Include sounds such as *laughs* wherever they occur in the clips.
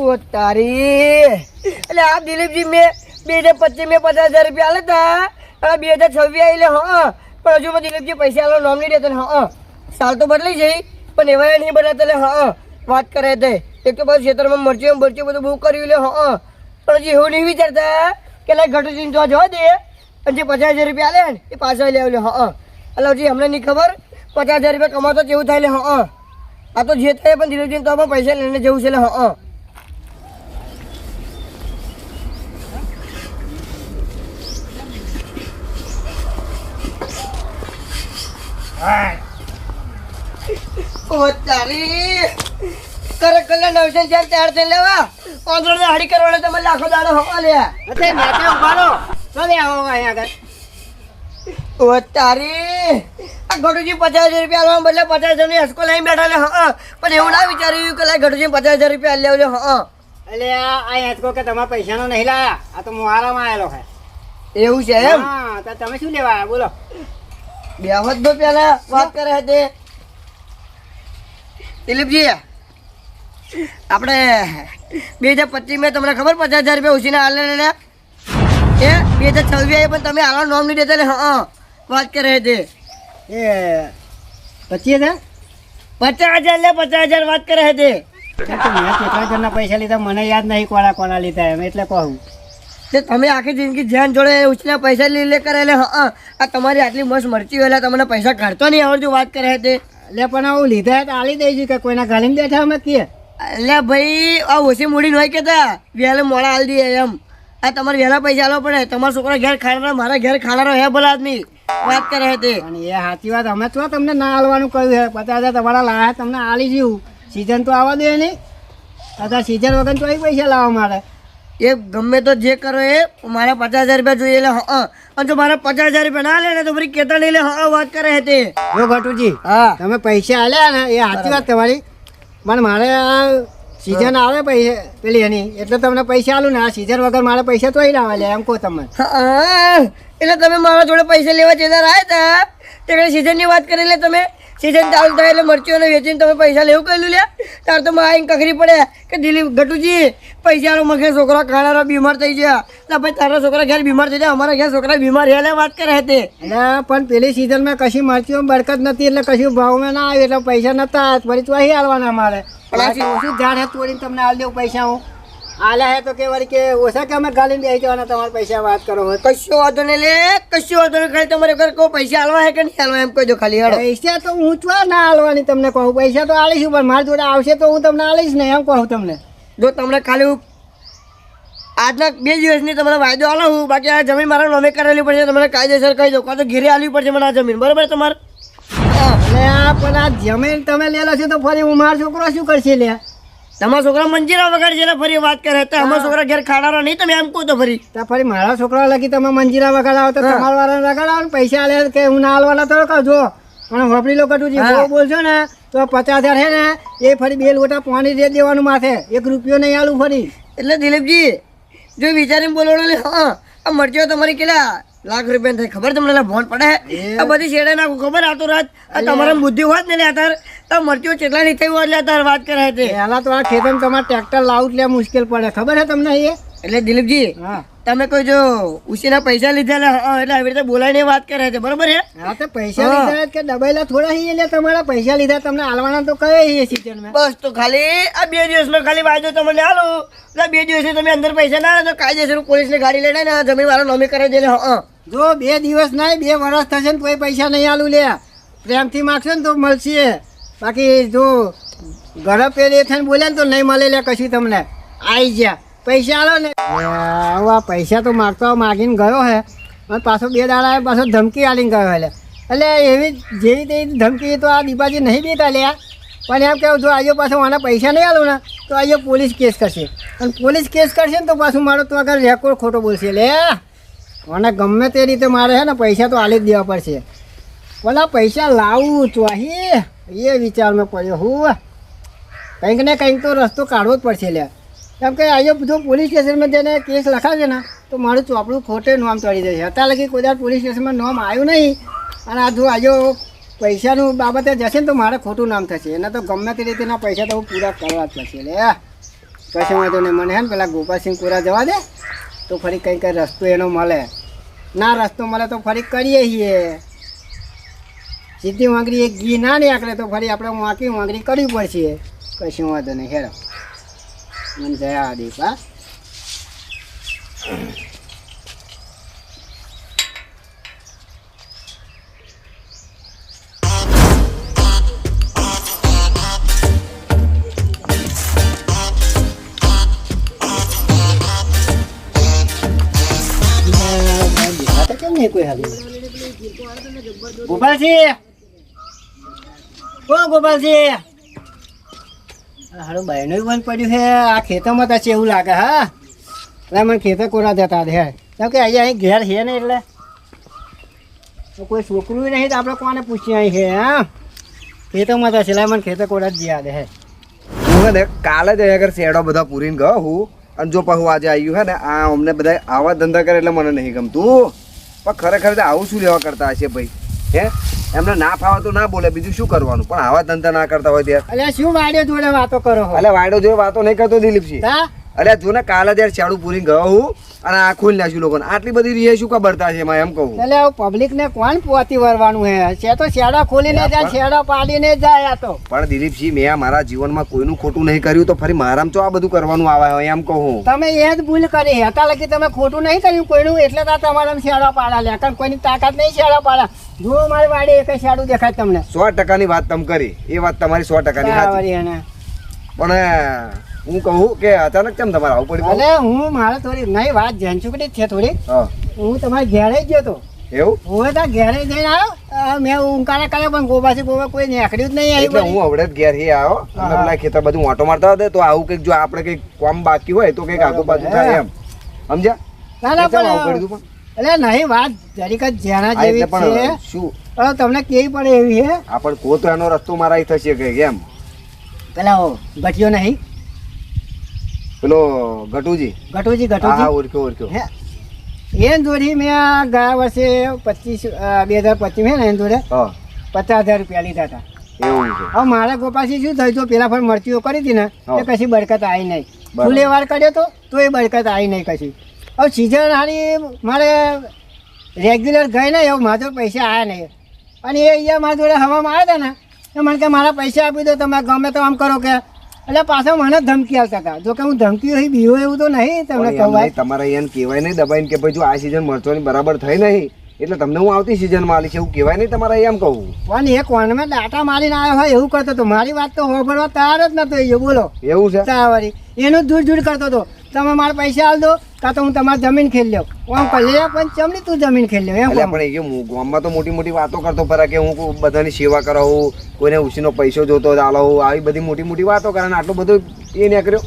ઓ એટલે આ દિલીપજી મેં બે હજાર પચીસ મેં પચાસ હજાર રૂપિયા આલે હતા બે હજાર છવ્વીસ આવેલે હા. પણ હજુ દિલીપજી પૈસા આલો, નામ નહીં દેતા હા. સાલ તો બદલાઈ જઈ, પણ એવા નહીં બદલાતા એટલે હા. વાત કરે તે. એક તો બધું ખેતરમાં મરચું મરચું બધું બહુ કર્યું લે, હા. પણ હજી એવું નહીં વિચારતા કે લાઈ ઘટુ ચીન તો જવા દે. અને જે પચાસ હજાર રૂપિયા આલે ને, એ પાછા લે લે હા. એટલે હજી અમને નહીં ખબર પચાસ હજાર રૂપિયા કમાતો કેવું થાય લે, હા. આ તો જે થાય પણ દિલીપજી તો પૈસા લઈને જવું છે લે, હા. તારી કરે નવસો ચાર ચાર લેવા. પાંચસો ને હાડી કરવાના તમે લાખો દાડો હવા લે. ઉભારો ચાલે આવો અહીંયા આગળ. ઓ તારી આ ગઢુજી પચાસ હજાર રૂપિયા આલવા બદલે પચાસ હજારની હસકો લઈને બેઠા લે હા. પણ એવું ના વિચાર્યું કે લાય ગઢુજી પચાસ હજાર રૂપિયા લેવજો હા. એટલે આ હેચકો કે તમારા પૈસાનો નહીં લાયા. આ તો મુહારામાં આવેલો છે. એવું છે એમ? હા તો તમે શું લેવા બોલો. બે વખત તો પેલા વાત કરે હતી દિલીપજી, આપણે બે હજાર પચીસ મેં તમને ખબર પચાસ હજાર રૂપિયા ઉછીને હાલે ને એ બે હજાર છવ્વીસ પણ તમે હાલવા નોમ નહીં દેતા ને, હા વાત કરે હતી એ, પચીસ હજાર? પચાસ હજાર લે પચાસ હજાર વાત કરે હતી મેં કેટલા હજારના પૈસા લીધા, મને યાદ નહીં કોના કોના લીધા એમ, એટલે કહું. તે તમે આખી જિંદગી ધ્યાન જોડે ઉછીના પૈસા લઈ લે કરે એટલે હા આ તમારી આટલી મસ્ત મરચી હોય તમને પૈસા કાઢતો નહીં આવડતું વાત કરે હતી એટલે પણ આવું લીધા તો આલી દઈશું કે કોઈના ગાલીને બેઠા અમે કીએ. એટલે ભાઈ આ ઓછી મૂડી હોય કેતા. વહેલે મોડા હાલ દઈએ એમ. આ તમારે વહેલા પૈસા આલવા પડે. તમારા છોકરા ઘેર ખાડા મારા ઘેર ખાનારો હે ભલા આદમી. વાત કરે તે. અને એ સાચી વાત અમે તો તમને ના હાલવાનું કહ્યું છે પચાસ હજાર તમારા લાયા તમને આલી જીવું. સિઝન તો આવવા દે નહીં. અત્યારે સિઝન વગર તો પૈસા લાવવા મારે. એ ગમે તો જે કરો એ મારા પચાસ હજાર રૂપિયા જોઈએ એટલે હા. અને જો મારા પચાસ હજાર રૂપિયા ના લે ને તો ફરી કેતા લઈ લે હા વાત કરે તે. જો ભટુજી હા. તમે પૈસા આલ્યા ને એ સાચી વાત તમારી. પણ મારે આ સિઝન આવે પૈસા પેલી એની એટલે તમને પૈસા આલું ને આ સિઝન વગર મારે પૈસા તો લાવવા આવે એમ કહો તમે. હા એટલે તમે મારા જોડે પૈસા લેવા જતા રહ્યા હતા. તે સિઝનની વાત કરી લે તમે? સિઝન ચાલુ થાય એટલે મરચીઓને વેચીને તમે પૈસા લેવું કહેલું લે તાર તો માં કખરી પડે. કે દિલીપ ગટુજી પૈસાનો મખે છોકરા ખાનારો બીમાર થઈ ગયા. એટલે ભાઈ તારા છોકરા ઘેર બીમાર થઈ જાય અમારા ઘેર છોકરા બીમાર એટલે વાત કરે તે. એટલે પણ પેલી સિઝનમાં કશી મરચીઓ બરકત નથી એટલે કશું ભાવમાં ના આવે એટલે પૈસા નતા. ફરી તો અહીં આવવાના અમારે પણ શું ઝાડ હે તોડીને તમને આવી દેવું પૈસા હું આલ્યા હે તો કે વળી કે ઓછા કે અમે ગાલીને બેસી જવાના તમારા પૈસા વાત કરો હોય કશો વાંધો નહીં લે કશો વાંધો નહીં ખાલી તમારે ઘર કહો પૈસા હાલવા હે કે નહીં હાલવા એમ કહેજો ખાલી હેડો. પૈસા તો હું ચો ના આલવાની તમને કહું? પૈસા તો આલીશ પણ મારી જોડે આવશે તો હું તમને આલીશ ને એમ કહું તમને. જો તમને ખાલી આજના બે દિવસની તમને વાયદો આલો હું બાકી આ જમીન મારા નોમે કરેલી પડશે તમને કાયદેસર કહી દો કાં તો ઘેરે આલવી પડશે મને આ જમીન બરાબર તમારે. એટલે આ પણ આ જમીન તમે લેલો છો તો ફરી હું મારો છોકરો શું કરશે લે તમારા છોકરા મંજીરા વગર છે એટલે ફરી વાત કરે તો અમારા છોકરા ઘેર ખાડા નહીં તમે એમ કહો તો ફરી. તો ફરી મારા છોકરા લગી તમે મંજીરા વગાડાવો તો તમારા વાળા વગાડાવો આવો પૈસા લે કે હું ના આલવાના તો કહો પણ હોપડી લોકો તું. બહુ બોલશો ને તો પચાસ હજાર હે ને એ ફરી બે લોટા પાણી દે દેવાનું માથે. એક રૂપિયો નહીં આલું ફરી. એટલે દિલીપજી જો વિચારીને બોલો એટલે હા આ મરચીઓ તમારી કેટલા લાખ રૂપિયા થાય. ખબર તમને ભોન પડે? આ બધી શેડે નાખું. ખબર આ તો રાત આ તમારા બુદ્ધિ હોત ને અત્યારે આ મરચીઓ કેટલા નહીં થઈ હોય એટલે અત્યારે વાત કરે છે પહેલા તો આ ખેતર તમારે ટ્રેક્ટર લાવું એટલે મુશ્કેલ પડે. ખબર છે તમને એ એટલે દિલીપજી તમે કોઈ જો ઉસીના પૈસા લીધા એટલે હા, આવી રીતે બોલાઈને વાત કરે છે. બરોબર છે? હા તો પૈસા લીધા કે દબાયેલા થોડા હી એટલે તમારા? પૈસા લીધા તમને આલવાના તો કયો એ સિઝનમાં બસ તો ખાલી આ બે દિવસનો ખાલી વાંધો તમને આલો. એટલે બે દિવસે તમે અંદર પૈસા ના તો કાયદેસર પોલીસની ગાડી લઈને જમીન વાળો નોમી કરે દે હા. જો બે દિવસ નહીં, બે વર્ષ થશે ને કોઈ પૈસા નહીં આલું લે. પ્રેમથી માગશો ને તો મળશે. બાકી જો ઘરે પેલી થઈને બોલ્યા ને તો નહીં મળે લે કશું તમને. આવી ગયા. પૈસા આલો ને. આવા પૈસા તો માગતો માગીને ગયો હે. અને પાછો બે દાડા પાછો ધમકી આલીને ગયો એટલે એટલે એવી જેવી તેવી ધમકી તો આ દીપાજી નહીં દેતા લે પણ એમ કેવું, જો આજે પાછો આના પૈસા નહીં આલું ને, તો આજે પોલીસ કેસ કરશે. અને પોલીસ કેસ કરશે ને તો પાછું મારો તો આગળ રેકોર્ડ ખોટો બોલશે. લે. અને ગમે તે રીતે મારે છે ને, પૈસા તો આલી જ દેવા પડશે. પેલા પૈસા લાવું ચોહી એ વિચારમાં પડ્યો હું. કંઈક ને કંઈક તો રસ્તો કાઢવો જ પડશે લે કેમ કે આજે બધું પોલીસ સ્ટેશનમાં જેને કેસ લખાશે ને, તો મારું ચોપડું ખોટે નામ ચડી જશે અત્યારે લગી કોઈ પોલીસ સ્ટેશનમાં નામ આવ્યું નહીં. અને આ જો આજો પૈસાનું બાબતે જશે ને, તો મારે ખોટું નામ થશે. એને તો ગમે તે રીતેના પૈસા તો હું પૂરા કરવા જ પડશે લે. કશું વાંધો નહીં. મને હે ને, પેલા ગોપાલસિંહ પૂરા જવા દે, તો ફરી કંઈ કંઈ રસ્તો એનો મળે. ના, રસ્તો મળે તો ફરી કરીએ છીએ. સીધી વાંગરી એક ઘી ના નીકળે તો ફરી આપણે વાંકી વાંગરી કરવી પડશે. કશું વાંધો નહીં હેરો મને જયા દીપ નહીં કોઈ હાલ ગોપાલજી! ઓ ગોપાલજી? હારું બાયનું બંધ પડ્યું છે આ ખેતરમાં તો એવું લાગે, હા? એટલે મને ખેતર કોરા જતા દે કેમ કે અહીંયા અહીં ઘેર છે ને એટલે. કોઈ છોકરું નહીં તો આપણે કોને પૂછીએ અહીં છે હા? ખેતરમાં તો છે મને ખેતર કોરા જ જ્યાં દે હું કાલે જ અગર શેડો બધા પૂરીને ગયો હું. અને જો પાછું આજે આવ્યું હે ને, આ અમને બધા આવા ધંધા કરે એટલે મને નહીં ગમતું. પણ ખરેખર તો આવું શું લેવા કરતા હશે ભાઈ? હે? એમને ના ફાવે તો ના બોલે બીજું શું કરવાનું? પણ આવા ધંધા ના કરતા હોય ત્યારે. એટલે શું વાડ્યો જોડે વાતો કરો એટલે વાડ્યો જોડે વાતો નહીં કરતો દિલીપસિંહ અરે જો ને કાલે ત્યારે શેડું પૂરી ગયો હું અને આ ખોલી નાખ્યું લોકોને. આટલી બધી રીએ શું ખબરતા છે એમાં એમ કહું. એટલે પબ્લિક ને કોણ પોતી વરવાનું હે? છે તો શેડા ખોલીને જાય શેડા પાડીને જાય આ તો. પણ દિલીપસિંહ મેં મારા જીવનમાં કોઈનું ખોટું નહીં કર્યું તો ફરી મારામાં તો આ બધું કરવાનું આવે હોય એમ કહું તમે એ જ ભૂલ કરી હતા લગી તમે ખોટું નહીં કર્યું કોઈનું એટલે તો તમારા શેડા પાડા લે કારણ કોઈની તાકાત નહીં શેડા પાડા. જો મારી વાડી એક શેડું દેખાય તમને. સો ટકાની વાત તમે કરી. એ વાત તમારી સો ટકાની વાત. પણ હું કહું કે અચાનક કેમ તમારે આવું પડ્યું? અરે હું મારે થોડી નહીં વાત જનચુકડી જ છે થોડી. હું. તમારે ઘેરે જ ગયો તો. એવું? હું ત્યાં ઘેરે જઈને આવ્યો. મેં ઊંકારા કર્યો પણ ગોબાસી ગોબા કોઈ નેકડ્યું જ નહીં એટલે હું હવડે જ ઘેર આવ્યો. અને. પેલા ખેતર બધું ઓટો મારતા હતા તો આવું કંઈક જો આપણે કંઈક કામ બાકી હોય તો કંઈક આગુ પાછું થાય એમ. સમજ્યા? ના ના આવું પણ પડ્યું એટલે નહીં વાત જરીક જ જેના જેવી છે. શું? તમને કેવી પડે એવી હે? આ પણ કો તો એનો રસ્તો મારા થશે કંઈક એમ. પેલા ઘટ્યો નહીં પેલો ગટુજી. ઘટુજી ગટુજી. હા ઓળખ્યો ઓળખ્યો. હે. એન જોડી મેં આ ગયા વર્ષે પચીસ બે હજાર પચીસ હે ને એન જોડે હા. પચાસ હજાર રૂપિયા લીધા હતા. એવું છે. હવે મારા ગોપાસી શું થયું? તો પેલા ફળ મરચીઓ કરી હતી ને એ કશી બરકત આવી નહીં. ફૂલે વાર કર્યો તો તો એ બરકત આવી નહીં કશી. હવે સિઝન હારી મારે રેગ્યુલર ગઈ ને એવું મારા પૈસા આવ્યા નહીં. અને એ અહીંયા મારા જોડે હવામાં આવ્યા હતા ને મને કે મારા પૈસા આપી દો તમે ગમે તો આમ કરો કે એટલે પાછા મને ધમકી આવતા હતા. જો કે હું ધમકી હોય બીવો એવું તો નહીં તમને કહેવાય તમારે એને કહેવાય નહીં દબાઈને કે ભાઈ જો આ સિઝન મરચોની બરાબર થઈ નહીં. એટલે તમને હું આવતી સિઝનમાં છે એવું કહેવાય નહીં તમારે એમ કહું. પણ એ કોનમાં ડાટા મારીને આવ્યો હોય એવું કરતો હતો મારી વાત તો હોભરવા તૈયાર જ નતો એ બોલો. એવું છે? તાવરી એનું દૂર દૂર કરતો હતો તમે મારા પૈસા આલ દો કાં તો હું તમારી જમીન ખેલ લ્યો. આમ કલ્યા પણ ચમની તું જમીન ખેલ લ્યો એમ કહું. પણ એ ગામમાં તો મોટી મોટી વાતો કરતો ફરે કે હું બધાની સેવા કરાવું કોઈને ઉછીનો પૈસો જોતો ચાલવું આવી બધી મોટી મોટી વાતો કરે આટલું બધું એ નીકળ્યો.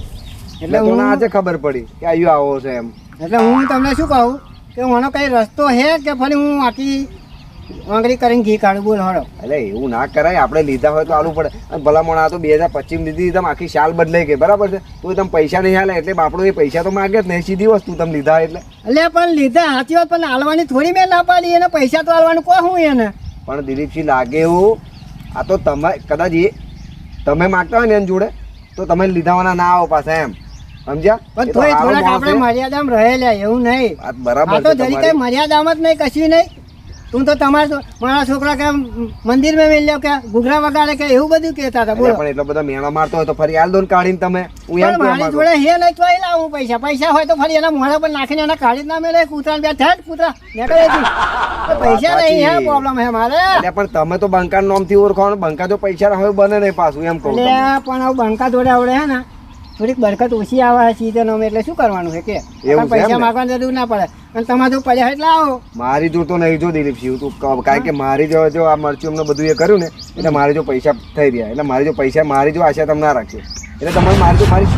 એટલે એટલે હું- આજે ખબર પડી કે આયુ આવો છે એમ. એટલે હું તમને શું કહું? કે આનો કઈ રસ્તો હે કે ફરી હું આખી આંગળી કરીને ઘી કાઢું બોલ હળો એટલે એવું ના કરાય. આપણે લીધા હોય તો આલું પડે. અને ભલામણ આ તો બે હજાર પચીસ લીધી તમે આખી શાલ બદલાઈ ગઈ. બરાબર છે? તો તમે પૈસા નહીં હાલે એટલે બાપડો એ પૈસા તો માગે જ નહીં. સીધી વસ્તુ તમે લીધા એટલે. એટલે પણ લીધા સાચી વાત પણ હાલવાની થોડી મેં ના પાડી. એને પૈસા તો હાલવાનું કહું હું એને? પણ દિલીપસિંહ લાગે એવું આ તો તમે કદાચ એ તમે માગતા હોય ને એની જોડે તો તમે લીધાવાના ના આવો પાછા એમ. સમજ્યા? પણ થોડાક આપણે. મર્યાદામાં રહેલા એવું નહીં. બરાબર તો જરી કઈ મર્યાદામાં જ નહીં કશું નહીં. તું તો તમારા મારા છોકરા કે મંદિરમાં મેલ્યો કે ઘૂઘરા વગાડે કે એવું બધું કહેતા હતા બોલો. પણ એટલો બધો મેળો મારતો હોય તો ફરી આલ દોન કાઢીને તમે. હું એમ મારી જોડે હે નહીં તો લાવું પૈસા. પૈસા હોય તો ફરી એના મોઢા પર નાખીને એના કાઢી ના મેળે કૂતરા બે થાય કૂતરા. નીકળે છે. પૈસા નહીં હે પ્રોબ્લેમ હે મારે. એટલે પણ તમે તો બંકા નોમથી ઓળખો બંકા તો પૈસા હોય બને નહીં પાછું એમ કહું એટલે પણ આવું બંકા જોડે આવડે હે ને થોડીક બરકત ઓછી આવે સિઝનોમાં એટલે શું કરવાનું છે કે? છે પૈસા? માગવાની જરૂર ના પડે. અને તમારે જો પડ્યા એટલે આવો. મારી જોડ તો નહીં જો દિલીપસિંહ તું કારણ કે મારી જો જો આ મરચું અમને બધું એ કર્યું ને એટલે મારી જો પૈસા થઈ રહ્યા એટલે મારી જો પૈસા મારી જો આશા તમે ના રાખશે એટલે તમારે મારી જો મારી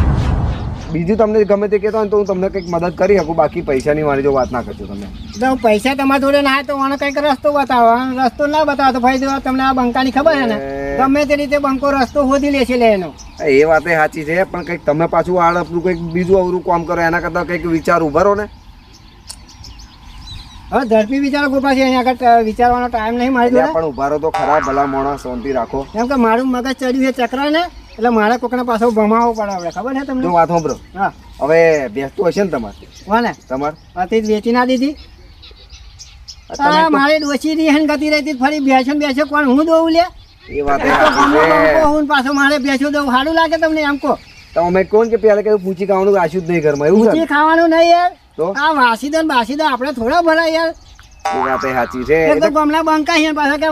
બીજું તમને ગમે તે કહેતો હોય તો હું તમને કંઈક મદદ કરી શકું બાકી પૈસાની મારી જો વાત ના કરજો તમે. તો પૈસા તમારા જોડે ના તો મને કંઈક રસ્તો બતાવો. રસ્તો ના બતાવો તો ભાઈ જો તમને આ બંકાની ખબર છે ને તમે ગમે તે રીતે બંકો રસ્તો શોધી લેશે લે એનો એ વાત સાચી છે પણ કંઈક તમે પાછું આડપનું કંઈક બીજું અવરું કામ કરો એના કરતાં કંઈક વિચાર ઉભરો ને. હવે ઝડપી વિચારો ગોપા છે અહીંયા આગળ વિચારવાનો ટાઈમ નહીં મારી જોડે. પણ ઉભારો તો ખરા ભલા મોણા શાંતિ રાખો. કેમ કે મારું મગજ ચડ્યું છે ચક્ર ને એટલે મારે કોકને પાછો ભમાવો પડે આપણે ખબર છે તમને? વાત સાંભળો. હા. હવે બેસતું હશે ને તમારે કોને? તમારે? અતિ વેચી ના દીધી. મારે ડોસી રહી હે ને ગતી રહેતી ફરી બેસો બેસો કોણ હું દઉં લે? એ વાત *laughs* હું પાછો મારે બેસો દઉં સારું લાગે તમને એમ કહો. તો અમે કોણ કે પેલા કે પૂછી ખાવાનું રાખ્યું જ નહીં ઘરમાં એવું પૂછી ખાવાનું નહીં યાર. તો? આ વાસીદન ને આપણે થોડા ભરાય યાર. સાચી છે તો ગમલા બંકા પાછા કે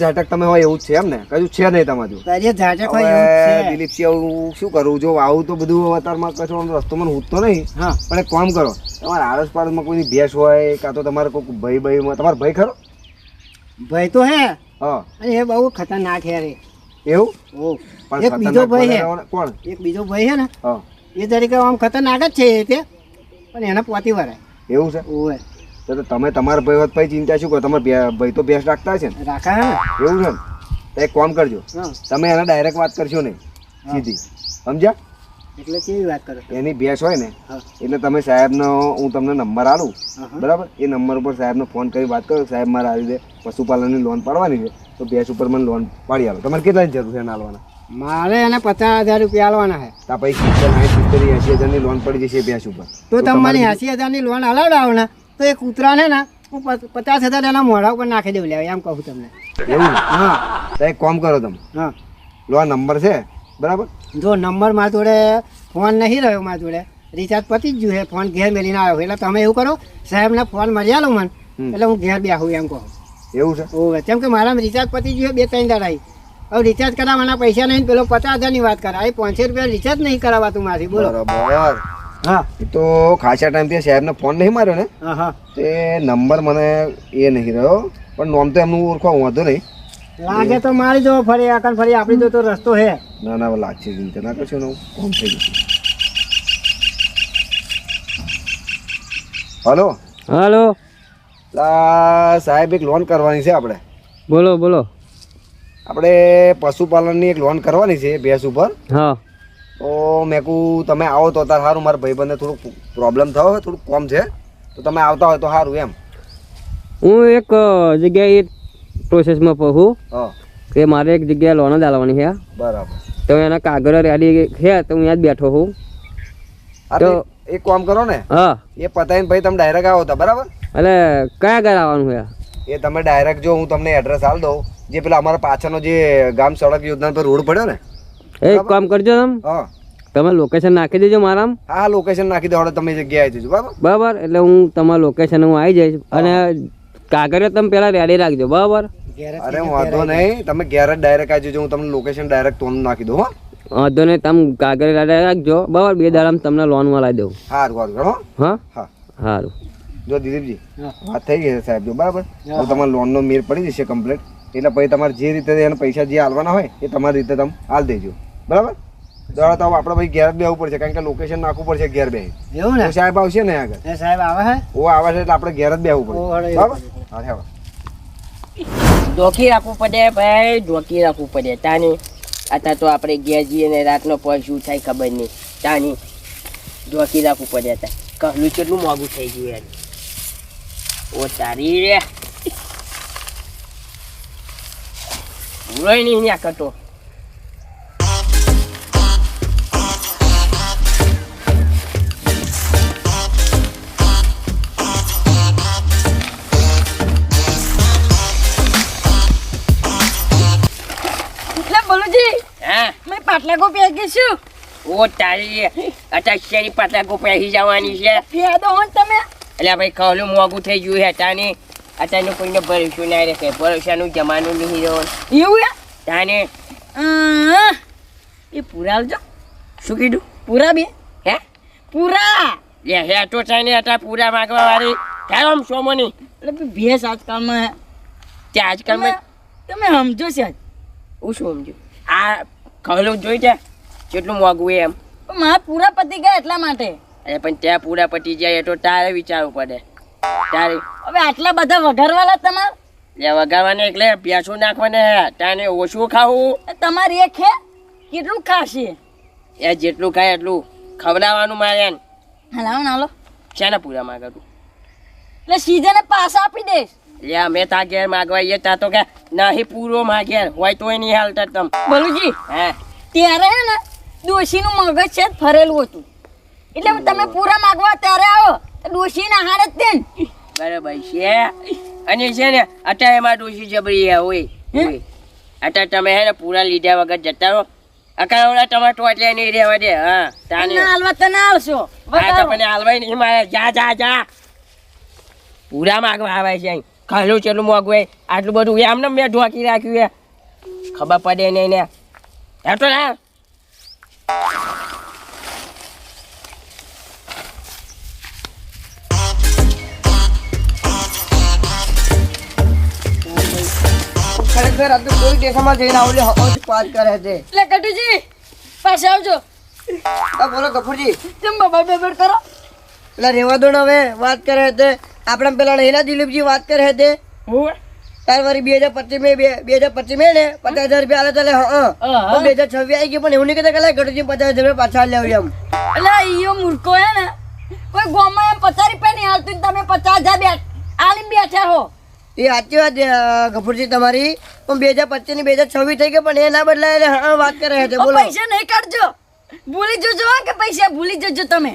ઝાટક તમે હોય એવું છે એમ ને? કશું છે નહીં તમારું. તારી ઝાટક હોય એવું છે. દિલીપસિંહ હું શું કરું? જો આવું તો બધું કશું આમ રસ્તોમાં ઉઠતો નહીં. હા. પણ એક કામ કરો તમારા આરસ પારસમાં કોઈની ભેંસ હોય કાં તો તમારે કોઈ ભાઈ ભાઈ તમારો ભાઈ ખરો? ભાઈ તો હે હા. અને એ બહુ ખતરનાક હે રે. એવું? એક બીજો ભાઈ છે કોણ? એક બીજો ભાઈ હે ને? હા. એ તરીકે આમ ખતરનાક જ છે એ તે પણ એને પોતી વરાય એવું છે? ઓવે. તો તમે તમારા ભાઈ વાત ચિંતા શું કરો? તમારા ભાઈ તો ભેંસ રાખતા છે ને? રાખા એવું છે ને? એક કામ કરજો. તમે એને ડાયરેક્ટ વાત કરશો નહીં. સીધી. સમજ્યા? એટલે કેવી વાત કરો એની ભેંસ હોય ને એટલે તમે સાહેબનો હું તમને નંબર આલું. બરાબર? એ નંબર ઉપર સાહેબનો ફોન કરી વાત કરો સાહેબ મારે આવી દે પશુપાલનની લોન પાડવાની છે તો ભેંસ ઉપર મને લોન પાડી આલો. તમારે કેટલાની જરૂર છે એને આલવાના? મારે એને પચાસ હજાર રૂપિયા આલવાના છે. તો પછી સિત્તેર સિત્તેર એંસી હજારની લોન પડી જશે ભેંસ ઉપર. તો તમારે એસી હજારની લોન અલાવડાવો ને તો એ કૂતરાને ને હું પચાસ હજાર એના મોઢા ઉપર નાખી દઉં લે એમ કહું તમને. એવું? હા. તો એક કામ કરો તમે. હા. લો નંબર છે બરાબર? જો નંબર મારા જોડે ફોન નહીં રહ્યો મારા જોડે. રિચાર્જ પતી જ ગયું છે. ફોન ઘેર મેળીને આવ્યો એટલે તમે એવું કરો સાહેબને ફોન મળી આલો મને. એટલે હું ઘેર બેહું એમ કહું. એવું છે? ઓવે. કેમ કે મારા રિચાર્જ પતી ગયું બે ત્રણ દાડા હવે રિચાર્જ કરાવવાના પૈસા નહીં પેલો પચાસ હજારની વાત કરે આ પાંચસો રૂપિયા રિચાર્જ નહીં કરાવાતું મારી. બોલો. બરાબર. હા. તો ખાસા ટાઈમથી સાહેબને ફોન નહીં માર્યો ને? હા હા. તે નંબર મને એ નહીં રહ્યો. પણ નોમ તો એમનું ઓળખવા વાંધો નહીં. લાગે તો મારી જો ફરી આકન ફરી આપણી તો રસ્તો હે. ના ના લાગશે ચિંતા ના કરશો ને કોમ થઈ જશે હલો? હાલો. લા સાહેબ એક લોન કરવાની છે આપણે. બોલો બોલો. આપણે પશુપાલનની એક લોન કરવાની છે ભેંસ ઉપર. હા. તો મેં કહું તમે આવો તો તાર સારું મારા ભાઈબંધને થોડુંક પ્રોબ્લેમ થયો હોય થોડુંક કોમ છે તો તમે આવતા હોય તો સારું એમ. હું એક જગ્યાએ પ્રોસેસમાં કહું હા. કે મારે એક જગ્યાએ લોન જ આલવાની છે. બરાબર. તો એના કાગળ રેડી છે તો હું અહીંયા જ બેઠો છું તો એક કામ કરો ને હા. એ પતાવીને ભાઈ તમે ડાયરેક્ટ આવો તો બરાબર? એટલે કયા ઘર આવવાનું છે? એ તમે ડાયરેક્ટ જો હું તમને એડ્રેસ આલ દઉં. જે પેલા અમારા પાછળનો જે ગામ સડક યોજના પર રોડ પડ્યો ને એક કામ કરજો તમે. હા. તમે લોકેશન નાખી દેજો મારા હા લોકેશન નાખી દેવાડો તમે જગ્યાએ આવી જજો બરાબર? બરાબર એટલે હું તમારા લોકેશન હું આવી જઈશ. અને કાગળિયો તમે પહેલાં રેડી રાખજો બરાબર? અરે વાંધો નહીં. તમે ઘેર જ ડાયરેક્ટ આવી જજો હું તમને લોકેશન ડાયરેક્ટ તમને નાખી દઉં હો. વાંધો નહીં. તમે કાગળ રાખજો. બરાબર? બે દાડામાં તમને લોનમાં લાવી દઉં. સારું સારું હો? હા? હા. સારું જો દિલીપજી વાત થઈ ગઈ છે સાહેબ. જો બરાબર? તો તમારે લોનનો મેર પડી જશે કમ્પ્લીટ એટલે પછી તમારે જે રીતે એને પૈસા જે હાલવાના હોય એ તમારી રીતે તમે હાલ દેજો. બરાબર? દોડા તો આપણે ભાઈ ઘેર બેવું પડશે. કારણ કે લોકેશન નાખવું પડશે ઘેર બે એવું ને? સાહેબ આવશે ને આગળ. સાહેબ આવે છે ઓ આવે છે એટલે આપણે ઘેર જ બેવું પડશે. પડે બરાબર? હા હેવા. ઢોકી રાખવું પડે ભાઈ ધોકી રાખવું પડે. તાની, અત્યારે તો આપણે ઘેર જઈએ ને રાતનો પગ શું થાય ખબર નહીં. તાની ધોકી રાખવું પડે અત્યારે. કહલું કેટલું મોંઘું થઈ ગયું યાર. ઓ તારી રે. રોઈ નહીં કટો. પાટલા ગો પહેરી ઓ તારી અત્યારે શેરી કો ગોપાઈ જવાની છે? ફેદો હો તમે? એટલે ભાઈ કહલું મોંઘું થઈ ગયું તાને. અત્યારનું કોઈને ભરોસો ના રહે ભરોસાનું જમાનું નહીં રહ્યો. એવું તાને એ પૂરા આવજો. શું કીધું? પૂરા બે હે? પૂરા. લે હે તો છે ને હતા પૂરા માગવા વાળી ક્યાં આમ સોમોની એટલે ભેસ ભેંસ આજકાલમાં. હે. તે આજકાલમાં તમે સમજો છે હું શું સમજુ? આ કહલું જોઈ જા કેટલું મોંઘું એમ. મારા પૂરા પતી ગયા એટલા માટે. અરે પણ ત્યાં પૂરા પતી જાય એ તો તારે વિચારવું પડે. તારે હવે આટલા બધા વઘારવાલા તમારે? લે વગાડવાને એટલે પ્યાસું નાખવાને હે. તાને ઓછું ખાવું. એ ખે એક હે? કેટલું ખાશે? એ જેટલું ખાય એટલું ખવડાવવાનું મારે એને ના નાલો શાના પૂરા માગતું એટલે સીધે પાસ આપી દઈશ. લે અમે તા ઘેર માગવા તા તો કે નહીં પૂરો માં હોય તોય નહીં હાલતા તમ. બોલુજી હે? ત્યારે હે ને ડોશીનું મગજ છે ફરેલું હતું. એટલે તમે પૂરા માગવા ત્યારે આવો ડોશીના હારે જ તે. બરાબર છે. અને છે ને અત્યારે એમાં ડોસી જબરી હોય. અત્યારે તમે હે ને પૂરા લીધા વગર જતા રહો. અકાળા ટમાટો એટલે નહીં રહેવા દે હા તાને. હાલવા તને આવશો. હાલશો આ મને હાલવાય નહીં મારે જા જા જા. પૂરા માગવા આવે છે અહીં. ખાલું ચેલું મોગવે આટલું બધું એમને મેં ઢોકી રાખ્યું એ ખબર પડે નહીં ને. એ તો ના ખરેખર આ તો કોઈ સ્ટેશનમાં જઈને કરે છે. એટલે કટુજી પાસે આવજો. બોલો બબાલ બબાલ કરો પેલા રેવા દો ને હવે વાત કરે છે. આપણે પેલા એના દિલીપજી વાત કરે તાર વારી બે હજાર પચીસ મેં બે બે હજાર પચીસ મેં ને પચાસ હજાર રૂપિયા આલે ચાલે હા. બે હજાર છવ્વીસ આવી ગયો પણ એવું નહીં કહેતા કે પચાસ હજાર રૂપિયા પાછા લેવું એમ. એટલે ઈયો મૂર્ખો હે ને. કોઈ ગોમાં એમ પચાસ રૂપિયા નહીં હાલતું ને તમે પચાસ હજાર બે આલી બેઠા હો એ સાચી વાત ગફુરજી તમારી. પણ બે હજાર પચીસની બે હજાર છવ્વીસ થઈ ગઈ પણ એ ના બદલાય હા વાત કરે છે બોલો. પૈસા નહીં કાઢજો. ભૂલી જજો કે પૈસા ભૂલી જજો તમે.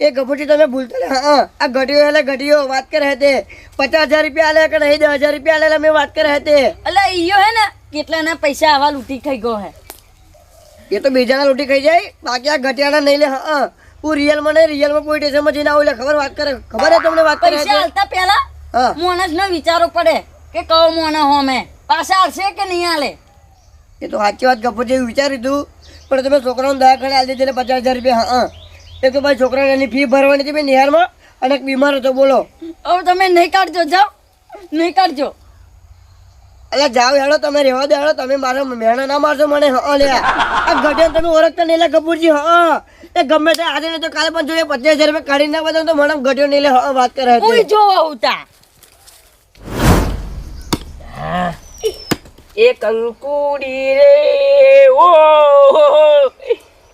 એ ગભૂટી તમે ભૂલતો ને હા આ ઘટીઓ એટલે ઘટીઓ વાત કરે છે પચાસ હજાર રૂપિયા આલે કે નહીં દસ હજાર રૂપિયા આલે મેં વાત કરે છે એટલે ઈયો હે ને કેટલાના પૈસા આવા લૂંટી થઈ ગયો હે. એ તો બીજાના લૂંટી ખાઈ જાય. બાકી આ ઘટિયાના નહીં લે હા હું. રિયલમાં નહીં રિયલમાં કોઈ સ્ટેશનમાં જઈને આવું એટલે ખબર વાત કરે? ખબર છે તમને વાત કરે પૈસા હાલતા પહેલા હા. મોણસ ને વિચારવું પડે કે કહો મોણ હો મેં પાછા આવશે કે નહીં આલે? એ તો સાચી વાત ગભૂટી વિચારી વિચાર્યું હતું પણ તમે છોકરાઓને દવાખાને આલી દીધી પચાસ હજાર રૂપિયા હા. એક તો ભાઈ છોકરાની ફી ભરવાની હતી મેં નિહારમાં? અને બીમાર હતો બોલો. હવે તમે નહીં કાઢજો જાઓ. નહીં કાઢજો. એટલે જાઓ હેડો તમે રહેવા દેડો હેડો તમે મારા મહેણા ના મારશો મને. હા લે આ ગઢિયા તમે ઓળખતા નહીં લે કપૂરજી હા. એ ગમે તે આજે નહીં તો કાલે પણ જોઈએ પચાસ હજાર રૂપિયા કાઢી ના બધા તો મને ગઢિયો નહીં લે હા વાત કરે છે. જોવા ઉતા એ કંકુડી રે ઓ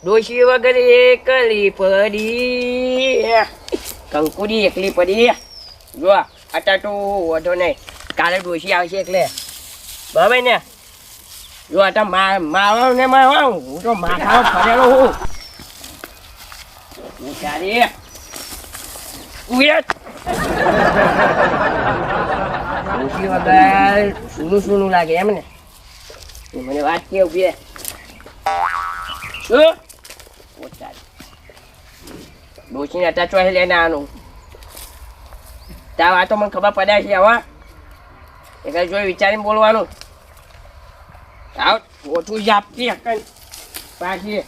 ડોશી વગર એકલી પડી. એકલી પડી. જો તો વધો નહીં. કાલે ડોશી આવશે એટલે. બરાબર ને? જો અત્યારે મા વગર સૂનું સૂનું લાગે એમ ને. મને વાત કે ઊભી શું? ડોશીને અત્યારે ચોહે લઈને આવવાનું ત્યાં વાતો મને ખબર પડ્યા છે હવે એટલે જોઈ વિચારીને બોલવાનું આવ ઓછું જાપતી હકન પાછી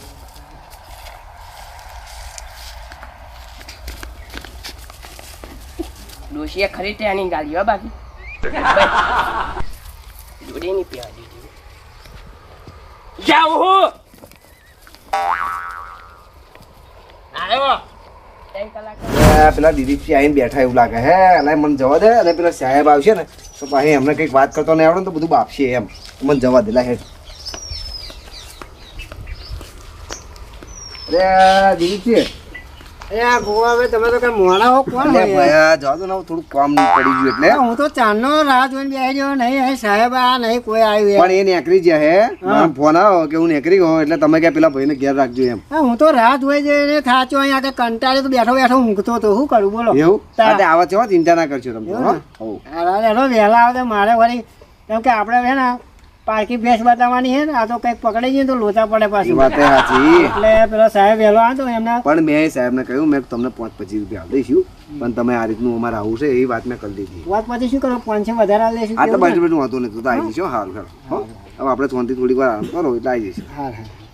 ડોશીએ ખરી ત્યાંની ગાલી હો બાકી જોડે નહીં પીવા દીધી જાઉં હું આવ્યો પેલા દિલીપજી આવીને બેઠા એવું લાગે. હે એટલે મને જવા દે. અને પેલા સાહેબ આવશે ને, તો પાછી એમને કંઈક વાત કરતો નહીં આવડે ને તો બધું બાપશે એમ. મને જવા દે હેડ અરે દિલીપજી એ ગોવા હવે તમે તો કઈ મોડા હો કોણ ભાઈ આ જવા દો ને હવે થોડું કામ પડી ગયું એટલે. હું તો ચાંદનો રાહ જોઈને બેસી ગયો નહીં અહીં સાહેબ આ નહીં કોઈ આવ્યું પણ એ નેકરી ગયા હે મારો ફોન આવ્યો કે હું નેકરી ગયો એટલે તમે કે પેલા ભાઈને ઘેર રાખજો એમ. હું તો રાહ જોઈ જઈને થાચો અહીંયા આગળ કંટાળે તો બેઠો બેઠો ઊંઘતો તો શું કરું બોલો. એવું. આવા હો, ચિંતા ના કરજો તમે હો. વહેલા આવે તો મારે વળી કેમ કે આપણે ને પારકી ભેંસ બતાવવાની છે ને આ તો કંઈક પકડી જઈએ તો લોચા પડે પાછી. વાત સાચી. એટલે પેલો સાહેબ વહેલો આ તો એમને પણ મેં સાહેબને કહ્યું મેં તમને પાંચ પચીસ રૂપિયા આપી દઈશું. પણ તમે આ રીતનું અમારે આવું છે એ વાત મેં કરી દીધી. વાત પછી શું કરો? પાંચસો વધારે આવી દઈશું આ તો બાજુ બાજુ વાંધો નહીં તો આવી જઈશું. હારું ખરું હો? હવે આપણે ફોનથી થોડીક વાર આરામ કરો એટલે આવી જઈશું. હા હા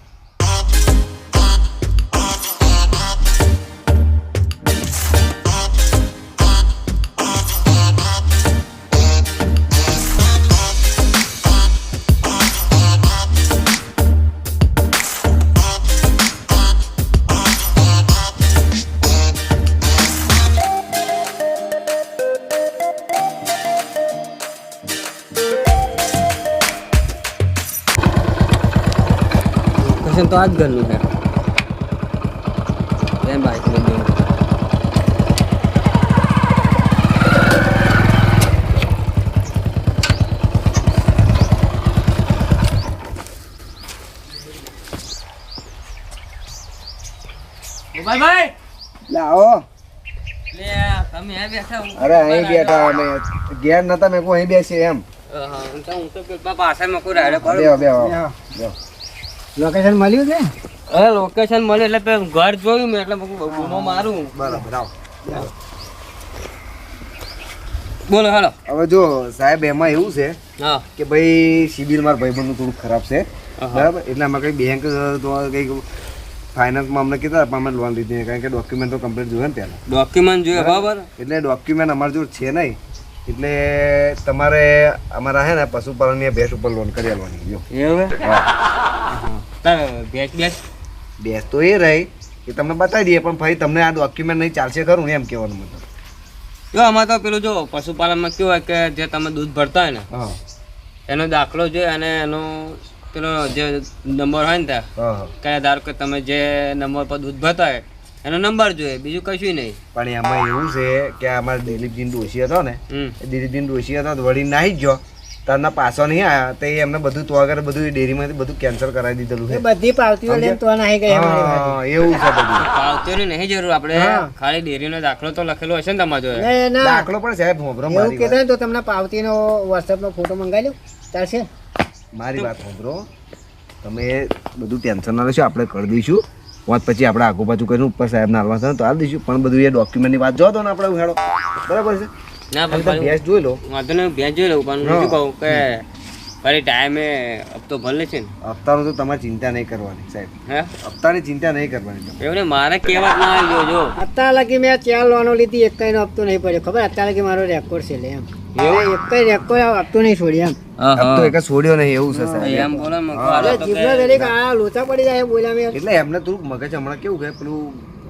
પાક ઘરનું છે એમ બાઈક બધું ભાઈ ભાઈ લાવો તમે બેઠા અરે અહીં બેઠા અમે ઘેર નતા મેં કોઈ અહીં બેસી એમ હા હું તો હું તો પાછા મકુર આડે પડ્યો બેહો બેહો લોકેશન મળ્યું છે? હવે લોકેશન મળ્યું એટલે પેલું ઘર જોયું મેં એટલે બૂમો મારું. બરાબર આવો. બોલો હાલો. હવે જો સાહેબ એમાં એવું છે કે ભાઈ સિબિલ મારા ભાઈબંધનું થોડું ખરાબ છે. બરાબર? એટલે અમે કંઈ બેંક તો કંઈક ફાઇનાન્સમાં અમને કીધા પણ અમે લોન લીધી કારણ કે ડોક્યુમેન્ટ તો કમ્પ્લીટ જોઈએ ને પહેલાં. ડોક્યુમેન્ટ જોઈએ બરાબર? એટલે ડોક્યુમેન્ટ અમારી જોડે છે નહીં. એટલે તમારે અમારા હે ને પશુપાલનની ભેંસ ઉપર લોન કરી આલવાની જો એવું બેચ બેચ ભેંસ તો એ રહી એ તમને બતાવી દઈએ પણ ભાઈ તમને આ ડોક્યુમેન્ટ નહીં ચાલશે ખરું ને એમ કહેવાનું મતલબ જો આમાં તો પેલું જો પશુપાલનમાં કેવું હોય કે જે તમે દૂધ ભરતા હોય ને એનો દાખલો જોઈએ અને એનો પેલો જે નંબર હોય ને ત્યાં કયા કે ધારો કે તમે જે નંબર પર દૂધ ભરતા હોય એનો નંબર જોઈએ બીજું કશું નહીં. પણ એમાં એવું છે કે અમારે દિલીપજીન ડોશી હતો ને એ દિલીપજીન ડોશી હતો તો વળી નાહી જ ગયો. તારના પાછો નહીં આવ્યા તો એ એમને બધું તો આગળ બધું ડેરીમાંથી બધું કેન્સલ કરાવી દીધેલું એ છે બધી પાવતીઓ લઈને તો નાહી ગયા હા, એવું છે બધું. *laughs* પાવતીઓની નહીં જરૂર આપણે હા. ખાલી ડેરીનો દાખલો તો લખેલો હશે ને તમારે જોડે. ના, ના. દાખલો પણ સાહેબ હોબરો એવું મારી ને તો તમને પાવતીનો વોટ્સએપનો ફોટો મંગાવી લો ચાલશે? મારી વાત હોબરો તમે બધું ટેન્શન ના લેશો આપણે કરી દઈશું. વાત પછી આપણે આગુ પાછું કરીને ઉપર સાહેબ નાલવા થાય તો હાલ દઈશું. પણ બધું એ ડોક્યુમેન્ટની વાત જો તો ને આપણે હેડો બરાબર છે? ના પણ ભેંસ જોઈ લો. વાંધો નહીં ભેંસ જોઈ લઉં પણ શું કહું કે ફરી ટાઈમે હપ્તો ભલે છે ને. હપ્તાનું તો તમારે ચિંતા નહીં કરવાની સાહેબ. હે? હપ્તાની ચિંતા નહીં કરવાની એવું ને મારે કહેવા ના આવ્યો જો. અત્યાર લગી મેં ચાર લોનો લીધી એક કઈનો હપ્તો નહીં પડ્યો. ખબર અત્યાર લગી મારો રેકોર્ડ છે લે એમ. એક કઈ નહીં છોડી એમ. હપ્તો એક જ છોડ્યો નહીં એવું છે સાહેબ. એમ બોલો તો દરેક આ લોચા પડી જાય બોલ્યા મેં. એટલે એમને થોડુંક મગજ હમણાં કેવું કે પેલું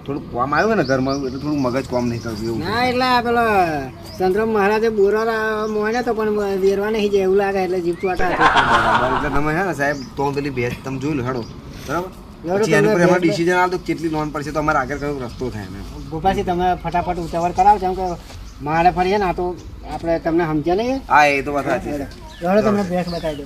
થોડુંક કોમ આવ્યું ને ઘરમાં એટલે થોડું મગજ કોમ નહીં કરતું એવું ના એટલે પેલો ચંદ્રમ મહારાજે બોરો મોને તો પણ વેરવા નહીં જાય એવું લાગે એટલે જીભ ચોટા બરાબર એટલે તમે હે ને સાહેબ તો પેલી ભેજ તમે જોઈ લો હેડો. બરાબર? પછી એની પર એમાં ડિસિઝન આવતો કેટલી લોન પડશે તો અમારે આગળ કયો રસ્તો થાય એમ. ગોપાલજી તમે ફટાફટ ઉતાવળ કરાવો કેમ કે મારે ફરીએ ને આ તો આપણે તમને સમજ્યા નહીં? હા એ તો વાત સાચી છે. તમને ભેંસ બતાવી દો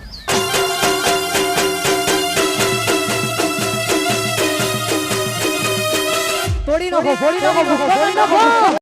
તોડી નાખો ફોડી નાખો ફોડી નાખો.